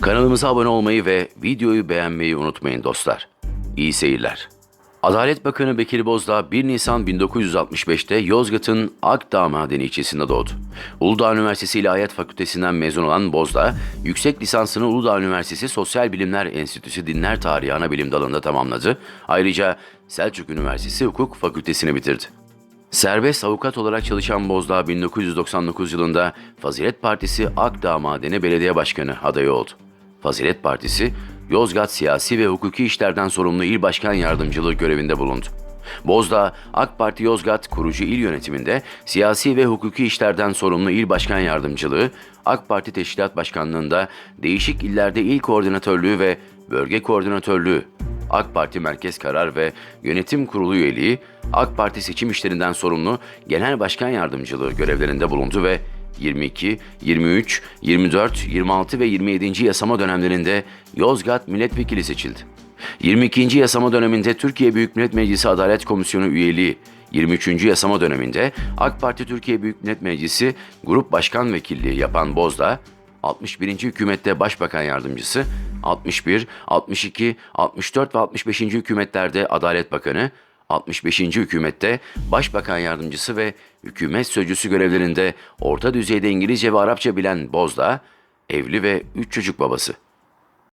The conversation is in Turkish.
Kanalımıza abone olmayı ve videoyu beğenmeyi unutmayın dostlar. İyi seyirler. Adalet Bakanı Bekir Bozdağ 1 Nisan 1965'te Yozgat'ın Akdağ Madeni ilçesinde doğdu. Uludağ Üniversitesi İlahiyat Fakültesinden mezun olan Bozdağ, yüksek lisansını Uludağ Üniversitesi Sosyal Bilimler Enstitüsü Dinler Tarihi Anabilim dalında tamamladı. Ayrıca Selçuk Üniversitesi Hukuk Fakültesini bitirdi. Serbest avukat olarak çalışan Bozdağ 1999 yılında Fazilet Partisi Akdağ Madeni Belediye Başkanı adayı oldu. Fazilet Partisi, Yozgat siyasi ve hukuki işlerden sorumlu il başkan yardımcılığı görevinde bulundu. Bozdağ, AK Parti Yozgat kurucu il yönetiminde siyasi ve hukuki işlerden sorumlu il başkan yardımcılığı, AK Parti Teşkilat Başkanlığında değişik illerde il koordinatörlüğü ve bölge koordinatörlüğü, AK Parti Merkez Karar ve Yönetim Kurulu üyeliği, AK Parti seçim işlerinden sorumlu Genel Başkan Yardımcılığı görevlerinde bulundu ve 22, 23, 24, 26 ve 27. yasama dönemlerinde Yozgat Milletvekili seçildi. 22. yasama döneminde Türkiye Büyük Millet Meclisi Adalet Komisyonu üyeliği, 23. yasama döneminde AK Parti Türkiye Büyük Millet Meclisi Grup Başkan Vekilliği yapan Bozdağ, 61. hükümette Başbakan Yardımcısı, 61, 62, 64 ve 65. hükümetlerde Adalet Bakanı, 65. hükümette Başbakan Yardımcısı ve hükümet sözcüsü görevlerinde orta düzeyde İngilizce ve Arapça bilen Bozdağ, evli ve üç çocuk babası.